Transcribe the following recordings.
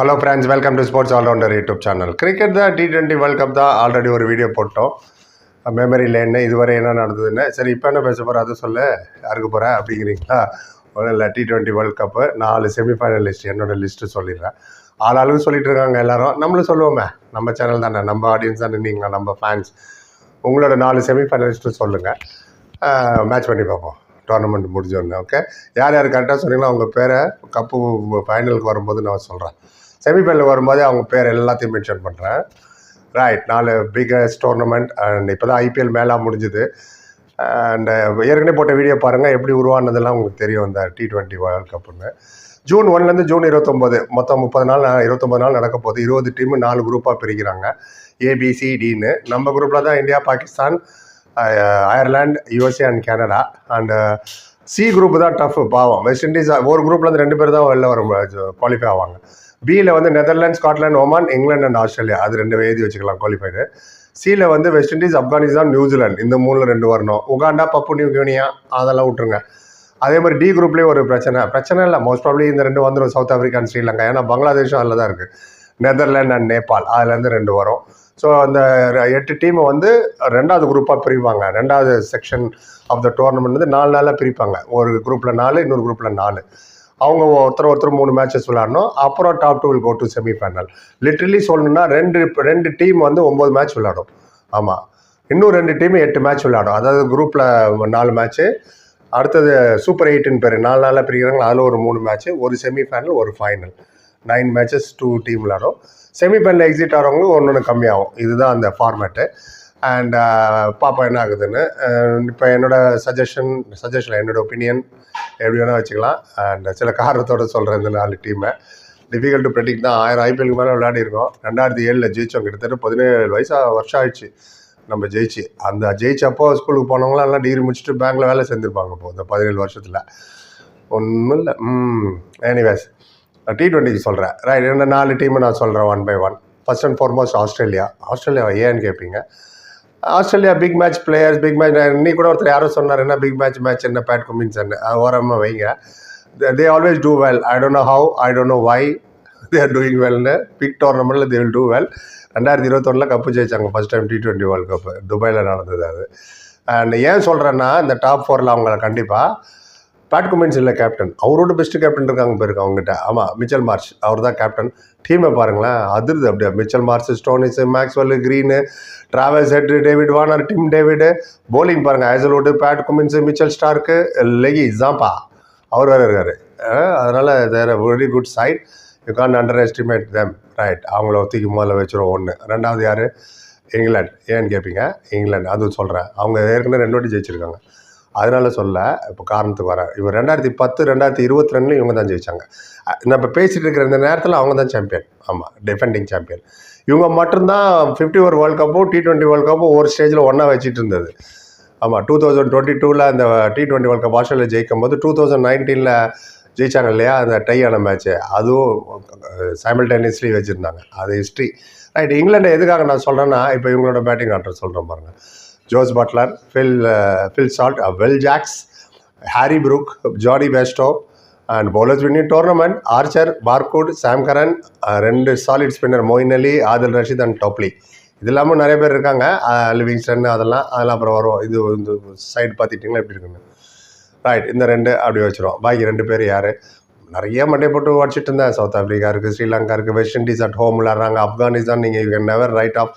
Hello friends welcome to sports allrounder YouTube channel cricket தான் T twenty world cup தான் already ஒரு video போட்டோம். Memory லேன்னு இதுவரை என்ன நடந்ததுன்னு. சரி இப்போ என்ன பேச போகிற அதை சொல்ல. யாருக்கு போகிறேன் அப்படிங்கிறீங்களா? ஒன்றும் இல்லை டி ட்வெண்ட்டி வேர்ல்ட் கப்பு நாலு செமிஃபைனல் லிஸ்ட் என்னோட லிஸ்ட்டு சொல்லிடுறேன். ஆள் ஆளுக்கு சொல்லிட்டு இருக்காங்க எல்லாரும். நம்மளும் சொல்லுவோமே. நம்ம சேனல் தானே. நம்ம ஆடியன்ஸ் தானே. நீங்கள் நம்ம ஃபேன்ஸ் உங்களோட நாலு செமிஃபைனலிஸ்ட்டு சொல்லுங்கள் மேட்ச் பண்ணி பார்ப்போம். டோர்னமெண்ட் முடிஞ்சோடனே ஓகே யார் யார் கரெக்டாக சொன்னீங்களோ அவங்க பேரை கப்பு ஃபைனலுக்கு வரும்போது நான் சொல்கிறேன் செமிஃபைனல் வரும்போது அவங்க பேர் எல்லாத்தையும் மென்ஷன் பண்ணுறேன் ரைட் நாலு பிகஸ்ட் டோர்னமெண்ட் அண்ட் இப்போ தான் ஐபிஎல் மேலாக முடிஞ்சுது. அண்ட் ஏற்கனவே போட்ட வீடியோ பாருங்கள் எப்படி உருவானதெல்லாம் உங்களுக்கு தெரியும் அந்த டி ட்வெண்ட்டி வேர்ல்ட் கப்புன்னு ஜூன் ஒன்லேருந்து ஜூன் இருபத்தொம்போது மொத்தம் முப்பது நாள் இருபத்தொம்பது நாள் நடக்க போகுது. இருபது டீமு நாலு குரூப்பாக பிரிக்கிறாங்க. ஏபிசிடின்னு நம்ம குரூப்பில் தான் India Pakistan Ireland USA and Canada and C group தான் டஃப் பாவம். வெஸ்ட் இண்டீஸ் ஒரு குரூப்லேருந்து ரெண்டு பேர் தான் வெளில வரும் குவாலிஃபை ஆவாங்க. பியில் வந்து Netherlands Scotland Oman England and Australia அது ரெண்டு எழுதி வச்சுக்கலாம் குவாலிஃபைடு சியில் வந்து வெஸ்ட் இண்டீஸ் ஆப்கானிஸ்தான் நியூசிலாந்து இந்த மூணில் ரெண்டு வரணும். உகாண்டா பப்பு நியூ கியூனியா அதெல்லாம் விட்டுருங்க. அதே மாதிரி டி குரூப்லேயும் ஒரு பிரச்சனை. பிரச்சனை இல்லை. மோஸ்ட் ப்ராப்ளி இந்த ரெண்டு வந்துடும் சவுத் ஆஃப்ரிக்கா அண்ட் ஸ்ரீலங்கா ஏன்னா பங்களாதேஷும் அதில் தான் இருக்குது நெதர்லாண்ட் அண்ட் நேபாள் அதுலேருந்து ரெண்டு வரும். ஸோ அந்த எட்டு டீமை வந்து ரெண்டாவது குரூப்பாக பிரிப்பாங்க. ரெண்டாவது செக்ஷன் ஆஃப் த டோர்னமெண்ட் வந்து நாலு நாளாக பிரிப்பாங்க. ஒரு குரூப்பில் நாலு இன்னொரு குரூப்பில் நாலு. அவங்க ஒருத்தர் ஒருத்தர் மூணு மேட்சஸ் விளாடணும் அப்புறம் top two will go to semifinal literally சொல்லணும்னா ரெண்டு ரெண்டு டீம் வந்து ஒம்பது மேட்ச் விளாடும் ஆமாம் இன்னும் ரெண்டு டீம் எட்டு மேட்ச் விளாடும் அதாவது குரூப்பில் நாலு மேட்ச்சு அடுத்தது சூப்பர் எயிட்டுன்னு பேர். நாலு நாளாக பிரிக்கிறாங்க அதில் ஒரு மூணு மேட்ச்சு ஒரு செமிஃபைனல் ஒரு final nine matches two team விளாடும் semifinal exit ஆகிறவங்களும் ஒன்று ஒன்று கம்மியாகும். இதுதான் அந்த ஃபார்மேட்டு அண்ட் uh, பாப்பா என்ன ஆகுதுன்னு இப்போ என்னோட சஜஷன் சஜஷன் என்னோடய ஒப்பீனியன் எப்படி வேணால் வச்சுக்கலாம். அண்ட் சில காரணத்தோட சொல்கிறேன் இந்த நாலு டீமை டிஃபிகல்ட் டு ப்ரெடிக் தான். ஆயிரம் ஐபிஎலுக்கு மேலே விளையாடிருக்கோம். ரெண்டாயிரத்தி ஏழில் ஜெயிச்சோம். கிட்டத்தட்ட பதினேழு வயசாக வருஷம் ஆயிடுச்சு நம்ம ஜெயிச்சு. அந்த ஜெயிச்சப்போ ஸ்கூலுக்கு போனவங்களாம் எல்லாம் டிகிரி முடிச்சுட்டு பேங்க்கில் வேலை செஞ்சுருப்பாங்க இப்போ இந்த பதினேழு வருஷத்தில். ஒன்றும் இல்லை. ம் எனிவேஸ் டி ட்வெண்ட்டிக்கு சொல்கிறேன் ரைட் ரெண்டு நாலு டீமை நான் சொல்கிறேன் one by one first and foremost Australia Australia ஏன்னு கேட்பீங்க Australia big match players big match இன்னைக்கு கூட ஒருத்தர் யாரும் சொன்னார் என்ன பிக் மேட்ச் மேட்ச் என்ன பேட் குமின்ஸ் என்ன ஓரமாக வைங்க. They always do well I don't know how I don't know why they are doing வெல்னு big டோர்னமெண்ட்டில் தே வில் டூ வெல் ரெண்டாயிரத்தி இருபத்தொன்னில் கப்பு ஜெயிச்சாங்க first time T twenty world cup துபாயில் நடந்தது அது. அண்ட் ஏன் சொல்கிறேன்னா இந்த டாப் ஃபோரில் அவங்கள கண்டிப்பாக பேட் குமின்ஸ் இல்லை கேப்டன் அவரோட பெஸ்ட் கேப்டன் இருக்காங்க போயிருக்கு அவங்ககிட்ட. ஆமாம் மிச்சல் மார்ச் அவர் தான் கேப்டன் டீமை பாருங்களேன் அதிர்து அப்படியே. Mitchell Marsh Stoinis Maxwell Green Travis Head David Warner Tim David bowling பாருங்கள் Hazlewood Pat Cummins Mitchell Starc leggie Zampa அவர் வேறு இருக்கார். அதனால் they're very good side you can't underestimate them right அவங்கள தூக்கி முதல்ல வச்சுருவோம் ஒன்று ரெண்டாவது யார்? இங்கிலாந்து ஏன்னு கேட்பீங்க இங்கிலாந்து அதுவும் சொல்கிறேன் அவங்க ஏற்கனவே ரெண்டு வாட்டி ஜெயிச்சிருக்காங்க. அதனால் சொல்ல இப்போ காரணத்துக்கு வரேன் இவர் ரெண்டாயிரத்தி பத்து ரெண்டாயிரத்தி இருபத்தி ரெண்டுலையும் இவங்க தான் ஜெயிச்சாங்க. நம்ம இப்போ இருக்கிற இந்த நேரத்தில் அவங்க தான் சாம்பியன் ஆமாம் டிஃபெண்டிங் சாம்பியன் இவங்க மட்டும்தான் ஃபிஃப்டி ஓவர் வேர்ல்ட் கப்பும் டி டுவெண்ட்டி வேர்ல்டு கப்பும் ஒரு ஸ்டேஜில் ஒன்றா வச்சுட்டு இருந்தது. ஆமாம் டூ தௌசண்ட் டுவெண்ட்டி டூவில் அந்த T twenty world cup Australia ஜெயிக்கும் போது டூ தௌசண்ட் நைன்டீனில் ஜெயிச்சாங்க இல்லையா அந்த டை ஆன மேட்ச்சு அதுவும் சைமல்டேனியஸ்லி வச்சுருந்தாங்க. அது ஹிஸ்ட்ரி ரைட் இங்கிலாண்டை எதுக்காக நான் சொல்கிறேன்னா இப்போ இவங்களோட பேட்டிங் ஆர்டர் சொல்கிறேன் பாருங்கள் Jos Buttler Phil Phil Salt Will Jacks Harry Brook ஜாடி Bairstow and bowlers winning tournament Archer barcode Sam Curran ரெண்டு solid spinner Moeen Ali Adil Rashid and Topley இது இல்லாமல் நிறைய பேர் இருக்காங்க. Uh, லிவிங்ஸ்டன் அதெல்லாம் அதெல்லாம் அப்புறம் வரும். இது இந்த சைடு பார்த்துட்டிங்களா எப்படி இருக்குங்க? ரைட் இந்த ரெண்டு அப்படி வச்சுருவோம். பாக்கி ரெண்டு பேர் யார்? நிறைய மண்டை போட்டு உடச்சிட்டு இருந்தேன். சவுத் ஆஃப்ரிக்கா இருக்குது ஸ்ரீலங்கா இருக்குது வெஸ்ட் இண்டீஸ் அட் ஹோம் விளாட்றாங்க ஆப்கானிஸ்தான் நீங்கள் you can never write off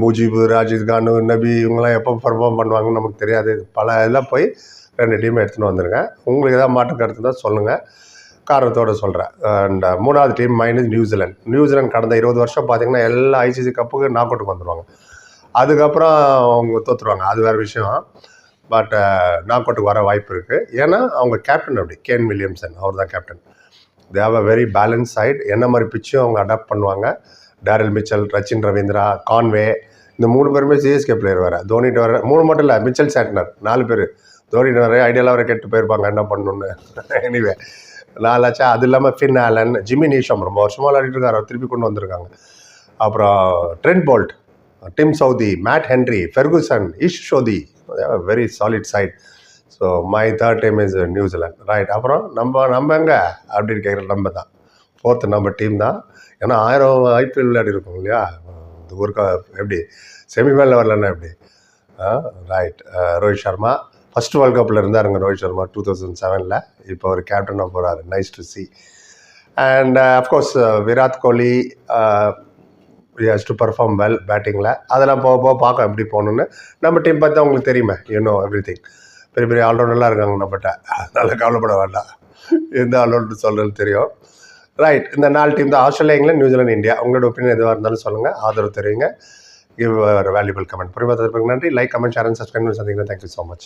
Mujeeb Rashid Khan Nabi இவங்களாம் எப்போ பர்ஃபார்ம் பண்ணுவாங்கன்னு நமக்கு தெரியாது. பல இதில் போய் ரெண்டு டீம் எடுத்துகிட்டு வந்துருங்க உங்களுக்கு ஏதாவது மாற்று கருத்து தான் சொல்லுங்கள் காரணத்தோடு சொல்கிறேன் அண்ட் மூணாவது டீம் மைனஸ் நியூசிலாந்து நியூசிலாந்து கடந்த இருபது வருஷம் பார்த்திங்கன்னா எல்லா ஐசிசி கப்புக்கு நாக் அவுட்டுக்கு வந்துடுவாங்க அதுக்கப்புறம் அவங்க தோற்றுருவாங்க அது வேறு விஷயம். பட் நாக் அவுட்டுக்கு வர வாய்ப்பு இருக்குது ஏன்னா அவங்க கேப்டன் அப்படி. கேன் வில்லியம்சன் அவர் தான் captain they a very balance side என்ன மாதிரி பிச்சும் அவங்க அடாப்ட் பண்ணுவாங்க. Daryl Mitchell Rachin Ravindra Conway இந்த மூணு பேருமே சிஎஸ்கே பிளேயர் வேறு. தோனிட்டு வர மூணு மட்டும் இல்லை மிச்சல் சேட்னர் நாலு பேர். தோனிட்டு வர ஐடியாலாம் வர கெட்டு போயிருப்பாங்க என்ன பண்ணணுன்னு எனிவே நாலாச்சா அது இல்லாமல் ஃபின் ஆலன் ஜிம்மி நீஷம் ரொம்ப வருஷமாக விளையாடிட்டு இருக்காரு திருப்பி கொண்டு வந்திருக்காங்க. அப்புறம் Trent Boult Tim Southee Matt Henry Ferguson Ish Sodhi very solid side so my third time is New Zealand right அப்புறம் நம்ம நம்ம எங்கே? அப்படின்னு கேட்குற நம்ம தான். ஃபோர்த்து நம்ம டீம் தான். ஏன்னா ஆயிரம் ஐபிஎல் விளையாடி இருக்கோம் இல்லையா? இந்த ஊருக்கு எப்படி? செமிஃபைனல் வரலன்னா எப்படி? Right Rohit Sharma. First world கப்பில் இருந்தாருங்க ரோஹித் சர்மா டூ தௌசண்ட் செவனில் இப்போ ஒரு கேப்டனாக போகிறாரு nice to see and of course Virat Kohli has to perform well பேட்டிங்கில் அதெல்லாம் போக போக பார்க்க எப்படி போகணுன்னு நம்ம டீம் பார்த்தா உங்களுக்கு தெரியுமே. யூனோ எவ்ரி திங் பெரிய பெரிய ஆல்ரவுண்டர்லாம் இருக்காங்க நம்மகிட்ட. அதனால் கவலைப்பட வேண்டாம். எந்த ஆல்ரவுண்டர் சொல்கிறது தெரியும். ரைட் இந்த நாலு டீம் தான். ஆஸ்திரேலியா இங்கிலாந்து நியூசிலாந்து இந்தியா உங்களோட ஒப்பீனியன் எதுவாக இருந்தாலும் சொல்லுங்கள் ஆதரவு தெரியுங்க கிவ் வேல்யூபிள் கமெண்ட் புரியாத நன்றி. Like comment share and subscribe சந்திக்கிறேன் தேங்க்யூ ஸோ மச்